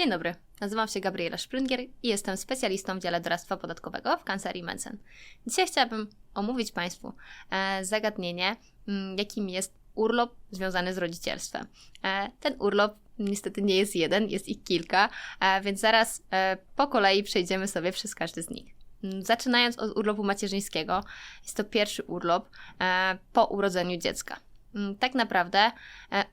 Dzień dobry, nazywam się Gabriela Springer i jestem specjalistą w dziale doradztwa podatkowego w kancelarii Mensen. Dzisiaj chciałabym omówić Państwu e, zagadnienie, mm, jakim jest urlop związany z rodzicielstwem. E, ten urlop niestety nie jest jeden, jest ich kilka, e, więc zaraz po kolei przejdziemy sobie przez każdy z nich. Mm, Zaczynając od urlopu macierzyńskiego, jest to pierwszy urlop po urodzeniu dziecka. Mm, Tak naprawdę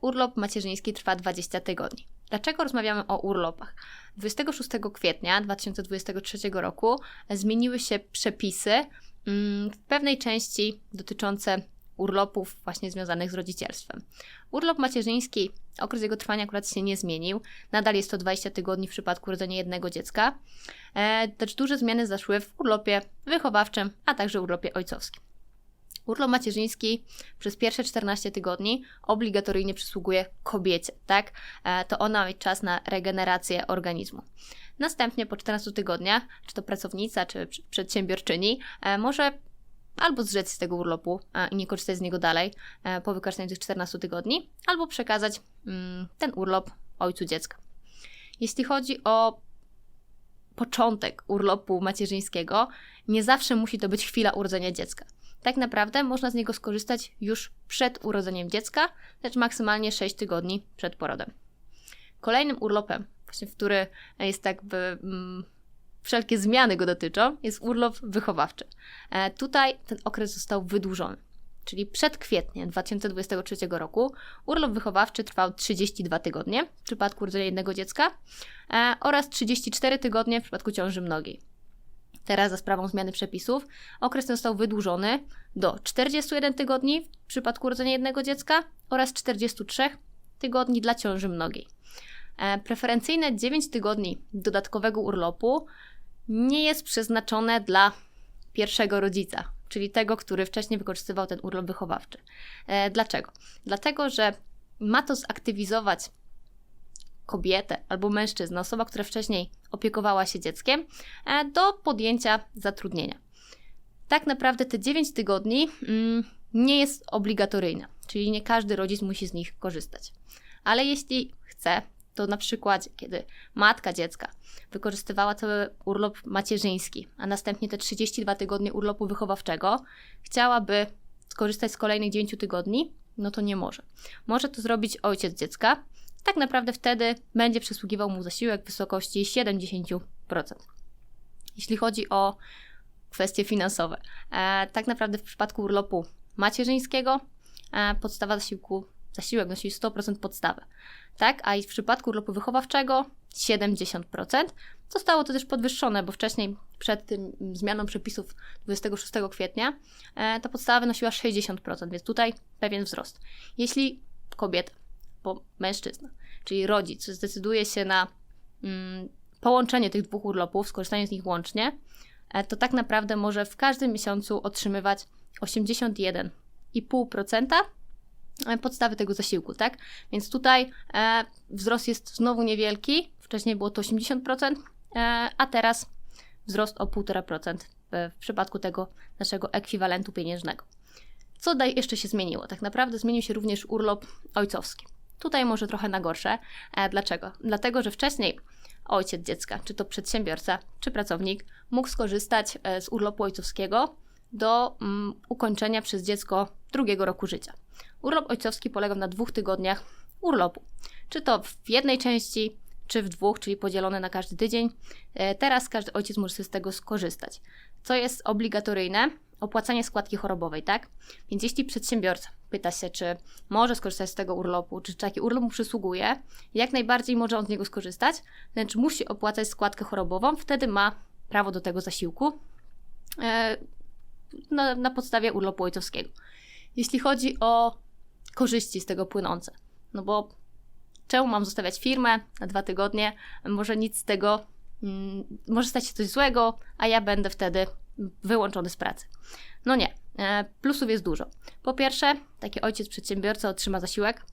urlop macierzyński trwa 20 tygodni. Dlaczego rozmawiamy o urlopach? 26 kwietnia 2023 roku zmieniły się przepisy mm, w pewnej części dotyczące urlopów właśnie związanych z rodzicielstwem. Urlop macierzyński, okres jego trwania akurat się nie zmienił. Nadal jest to 20 tygodni w przypadku urodzenia jednego dziecka. Lecz duże zmiany zaszły w urlopie wychowawczym, a także urlopie ojcowskim. Urlop macierzyński przez pierwsze 14 tygodni obligatoryjnie przysługuje kobiecie, tak? E, To ona ma mieć czas na regenerację organizmu. Następnie po 14 tygodniach, czy to pracownica, czy przedsiębiorczyni, e, może albo zrzec z tego urlopu e, i nie korzystać z niego dalej po wykorzystaniu tych 14 tygodni, albo przekazać mm, ten urlop ojcu dziecka. Jeśli chodzi o początek urlopu macierzyńskiego, nie zawsze musi to być chwila urodzenia dziecka. Tak naprawdę można z niego skorzystać już przed urodzeniem dziecka, lecz maksymalnie 6 tygodni przed porodem. Kolejnym urlopem, właśnie w który jest jakby mm, wszelkie zmiany go dotyczą, jest urlop wychowawczy. E, tutaj ten okres został wydłużony. Czyli przed kwietniem 2023 roku urlop wychowawczy trwał 32 tygodnie w przypadku urodzenia jednego dziecka e, oraz 34 tygodnie w przypadku ciąży mnogiej. Teraz za sprawą zmiany przepisów okres ten został wydłużony do 41 tygodni w przypadku urodzenia jednego dziecka oraz 43 tygodni dla ciąży mnogiej. E, Preferencyjne 9 tygodni dodatkowego urlopu nie jest przeznaczone dla pierwszego rodzica, czyli tego, który wcześniej wykorzystywał ten urlop wychowawczy. E, Dlaczego? Dlatego, że ma to zaktywizować kobietę albo mężczyznę, osoba, która wcześniej opiekowała się dzieckiem, e, do podjęcia zatrudnienia. Tak naprawdę te 9 tygodni mm, nie jest obligatoryjne, czyli nie każdy rodzic musi z nich korzystać. Ale jeśli chce, to na przykład, kiedy matka dziecka wykorzystywała cały urlop macierzyński, a następnie te 32 tygodnie urlopu wychowawczego, chciałaby skorzystać z kolejnych 9 tygodni, no to nie może. Może to zrobić ojciec dziecka. Tak naprawdę wtedy będzie przysługiwał mu zasiłek w wysokości 70%. Jeśli chodzi o kwestie finansowe, e, tak naprawdę w przypadku urlopu macierzyńskiego e, podstawa zasiłku, zasiłek nosi 100% podstawy, tak? A w przypadku urlopu wychowawczego 70%. Zostało to też podwyższone, bo wcześniej przed tym zmianą przepisów 26 kwietnia e, ta podstawa wynosiła 60%, więc tutaj pewien wzrost. Jeśli kobieta, bo mężczyzna, czyli rodzic zdecyduje się na mm, połączenie tych dwóch urlopów, skorzystanie z nich łącznie, e, to tak naprawdę może w każdym miesiącu otrzymywać 81,5% e, podstawy tego zasiłku, tak? Więc tutaj e, wzrost jest znowu niewielki, wcześniej było to 80%, e, a teraz wzrost o 1,5% w, w przypadku tego naszego ekwiwalentu pieniężnego. Co daj jeszcze się zmieniło? Tak naprawdę zmienił się również urlop ojcowski. Tutaj może trochę na gorsze. E, dlaczego? Dlatego, że wcześniej ojciec dziecka, czy to przedsiębiorca, czy pracownik, mógł skorzystać e, z urlopu ojcowskiego do mm, ukończenia przez dziecko drugiego roku życia. Urlop ojcowski polegał na dwóch tygodniach urlopu. Czy to w jednej części, czy w dwóch, czyli podzielone na każdy tydzień. E, Teraz każdy ojciec może z tego skorzystać. Co jest obligatoryjne? Opłacanie składki chorobowej, tak? Więc jeśli przedsiębiorca pyta się, czy może skorzystać z tego urlopu, czy taki urlop mu przysługuje, jak najbardziej może on z niego skorzystać, lecz musi opłacać składkę chorobową, wtedy ma prawo do tego zasiłku e, na, na podstawie urlopu ojcowskiego. Jeśli chodzi o korzyści z tego płynące, no bo czemu mam zostawiać firmę na dwa tygodnie? Może nic z tego, mm, może stać się coś złego, a ja będę wtedy wyłączony z pracy. No nie, e, plusów jest dużo. Po pierwsze, taki ojciec przedsiębiorca otrzyma zasiłek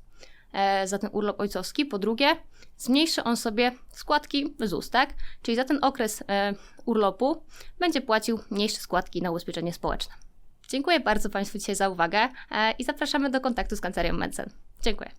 e, za ten urlop ojcowski. Po drugie, zmniejszy on sobie składki ZUS, tak? Czyli za ten okres e, urlopu będzie płacił mniejsze składki na ubezpieczenie społeczne. Dziękuję bardzo Państwu dzisiaj za uwagę i zapraszamy do kontaktu z kancelarią Medcen. Dziękuję.